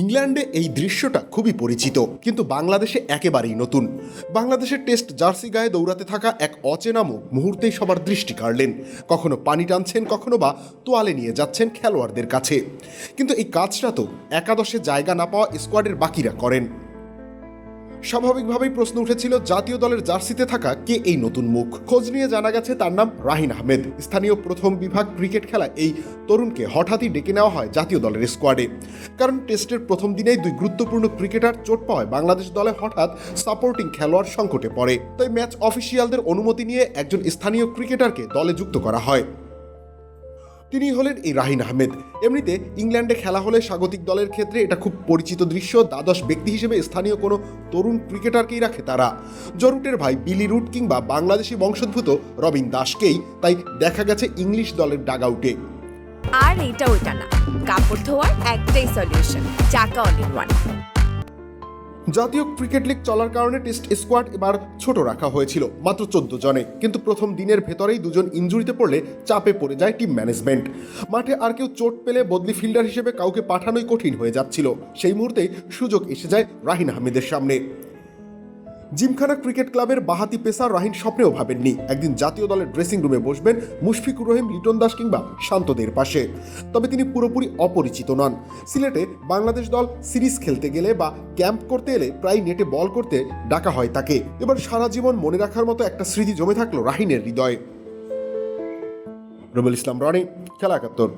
ইংল্যান্ডে এই দৃশ্যটা খুবই পরিচিত, কিন্তু বাংলাদেশে একেবারেই নতুন। বাংলাদেশের টেস্ট জার্সি গায়ে দৌড়াতে থাকা এক অচেনা মুখ মুহূর্তেই সবার দৃষ্টি কাড়লেন। কখনো পানি টানছেন, কখনো বা তোয়ালে নিয়ে যাচ্ছেন খেলোয়াড়দের কাছে। কিন্তু এই কাজটা তো একাদশে জায়গা না পাওয়া স্কোয়াডের বাকিরা করেন। স্বাভাবিকভাবেই প্রশ্ন উঠেছিল, জাতীয় দলের জার্সিতে থাকা কে এই নতুন মুখ? খোঁজ নিয়ে জানা গেছে তার নাম রাহিন আহমেদ। স্থানীয় প্রথম বিভাগ ক্রিকেট খেলা এই তরুণকে হঠাৎই ডেকে নেওয়া হয় জাতীয় দলের স্কোয়াডে। কারণ টেস্টের প্রথম দিনেই দুই গুরুত্বপূর্ণ ক্রিকেটার চোট পাওয়ায় বাংলাদেশ দলে হঠাৎ সাপোর্টিং খেলোয়াড় সংকটে পড়ে। তাই ম্যাচ অফিসিয়ালদের অনুমতি নিয়ে একজন স্থানীয় ক্রিকেটারকে দলে যুক্ত করা হয়। তিনি হলেন এই রাহিন আহমেদ। এমনিতে ইংল্যান্ডে খেলা হলে স্বাগতিক দলের ক্ষেত্রে এটা খুব পরিচিত দৃশ্য। দ্বাদশ ব্যক্তি হিসেবে স্থানীয় কোনো তরুণ ক্রিকেটারকেই রাখে তারা। জরুটের ভাই বিলি রুট কিংবা বাংলাদেশি বংশোদ্ভূত রবিন দাসকেই তাই দেখা গেছে ইংলিশ দলের ডাগআউটে। আর এটা ওইটা না। কাপড় ধোয়ার একটাই সলিউশন চাকা অল ইন ওয়ান জাতীয় ক্রিকেট লিগ চলার কারণে টেস্ট স্কোয়াড এবার ছোট রাখা হয়েছিল, মাত্র চোদ্দ জনে। কিন্তু প্রথম দিনের ভেতরেই দুজন ইঞ্জুরিতে পড়লে চাপে পড়ে যায় টিম ম্যানেজমেন্ট। মাঠে আর কেউ চোট পেলে বদলি ফিল্ডার হিসেবে কাউকে পাঠানোই কঠিন হয়ে যাচ্ছিল। সেই মুহূর্তেই সুযোগ এসে যায় রাহিন আহমেদের সামনে। জিমখানা ক্রিকেট ক্লাবের বাহাতি পেসার রাহিন স্বপ্নেও ভাবেননি। একদিন জাতীয় দলের ড্রেসিং রুমে বসবেন মুশফিকুর রহিম, লিটন দাস কিংবা শান্তদের পাশে। তবে তিনি পুরোপুরি অপরিচিত নন। সিলেটে বাংলাদেশ দল সিরিজ খেলতে গেলে বা ক্যাম্প করতে এলে প্রায় নেটে বল করতে ডাকা হয় তাকে। এবার সারা জীবন মনে রাখার মতো একটা স্মৃতি জমে থাকল রাহিনের হৃদয়ে। রুবুল ইসলাম, রনি, খেলা একাত্তর।